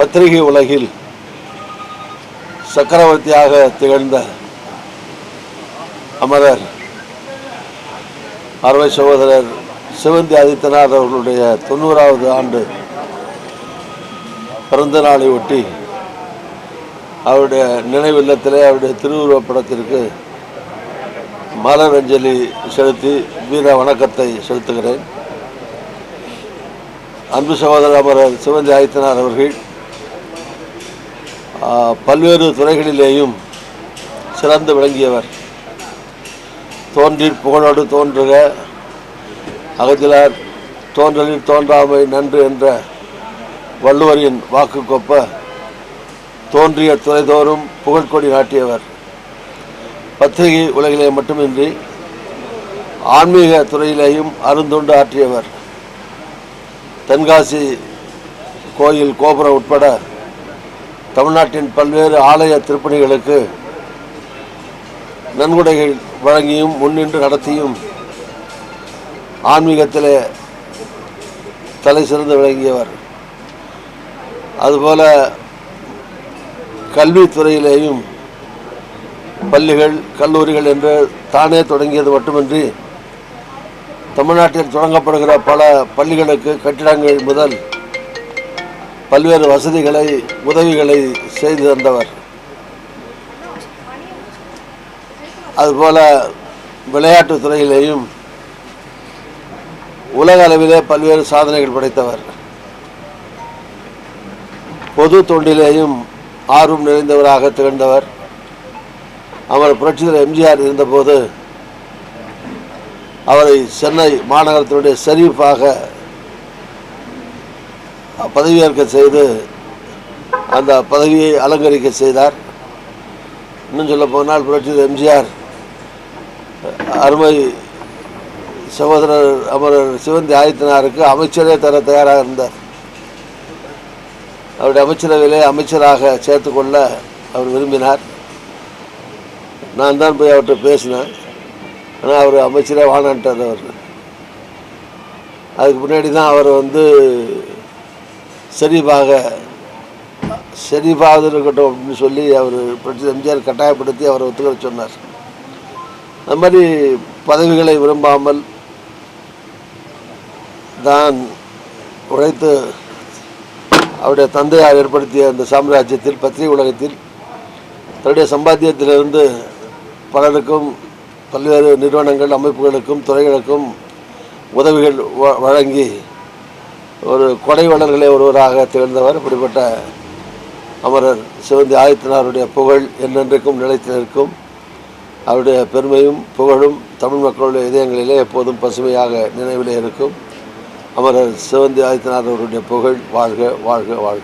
பத்திரிகை உலகில் சக்கரவர்த்தியாக திகழ்ந்த அமரர் அறுவை சகோதரர் சிவந்தி ஆதித்யநாத் அவர்களுடைய தொண்ணூறாவது ஆண்டு பிறந்த நாளை ஒட்டி அவருடைய நினைவில்லத்திலே அவருடைய திருவுருவப் படத்திற்கு மலர் அஞ்சலி செலுத்தி வீர வணக்கத்தை செலுத்துகிறேன். அன்பு சகோதரர் அமரர் சிவந்தி ஆதித்யநாத் அவர்கள் பல்வேறு துறைகளிலேயும் சிறந்து விளங்கியவர். தோன்றி புகழோடு தோன்றுக. அகத்திலார் தோன்றலில் தோன்றாமை நன்று என்ற வள்ளுவரின் வாக்குக்கொப்ப தோன்றிய துறைதோறும் புகழ்கொடி நாட்டியவர். பத்திரிகை உலகிலே மட்டுமின்றி ஆன்மீக துறையிலேயும் அருந்தொண்டு ஆற்றியவர். தென்காசி கோயில் கோபுரம் உட்பட தமிழ்நாட்டின் பல்வேறு ஆலய திருப்பணிகளுக்கு நன்கொடைகள் வழங்கியும் முன்னின்று நடத்தியும் ஆன்மீகத்திலே தலை சிறந்து விளங்கியவர். அதுபோல கல்வித்துறையிலேயும் பள்ளிகள் கல்லூரிகள் என்று தானே தொடங்கியது மட்டுமின்றி தமிழ்நாட்டில் தொடங்கப்படுகிற பல பள்ளிகளுக்கு கட்டிடங்கள் முதல் பல்வேறு வசதிகளை உதவிகளை செய்து தந்தவர். அதுபோல விளையாட்டுத் துறையிலேயும் உலக அளவிலே பல்வேறு சாதனைகள் படைத்தவர். பொது தொண்டிலேயும் ஆர்வம் நிறைந்தவராக திகழ்ந்தவர். அவர் புரட்சித்தலைவர் எம்ஜிஆர் இருந்தபோது அவரை சென்னை மாநகரத்தினுடைய சரிப்பாக பதவியேற்க செய்து அந்த பதவியை அலங்கரிக்க செய்தார். இன்னும் சொல்ல போனால் புரட்சி எம்ஜிஆர் அருமை சகோதரர் அமரர் சிவந்தி ஆதித்தனாருக்கு அமைச்சரே தர தயாராக இருந்தார். அவருடைய அமைச்சரவையிலே அமைச்சராக சேர்த்துக்கொள்ள அவர் விரும்பினார். நான் தான் போய் அவர்கிட்ட பேசினேன். ஆனால் அவர் அமைச்சரே வானான்ட்டார் அவர். அதுக்கு முன்னாடி தான் அவர் வந்து செறிவாக செரிவாக இருக்கட்டும் அப்படின்னு சொல்லி அவர் புரட்சி எம்ஜிஆர் கட்டாயப்படுத்தி அவரை ஒத்துக்க சொன்னார். அது மாதிரி பதவிகளை விரும்பாமல் தான் உழைத்து அவருடைய தந்தையார் ஏற்படுத்திய அந்த சாம்ராஜ்யத்தில் பத்திரிகை உலகத்தில் தன்னுடைய சம்பாத்தியத்திலிருந்து பலருக்கும் பல்வேறு நிறுவனங்கள் அமைப்புகளுக்கும் துறைகளுக்கும் உதவிகள் வ- வழங்கி ஒரு கொடைவளர்களே ஒருவராக திகழ்ந்தவர் இப்படிப்பட்ட அமரர் சிவந்தி ஆதித்தனாருடைய புகழ் என்னென்றைக்கும் நிலைத்து நிற்கும். அவருடைய பெருமையும் புகழும் தமிழ் மக்களுடைய இதயங்களிலே எப்போதும் பசுமையாக நினைவிலே இருக்கும். அமரர் சிவந்தி ஆதித்தனார் அவருடைய புகழ் வாழ்க வாழ்க வாழ்க.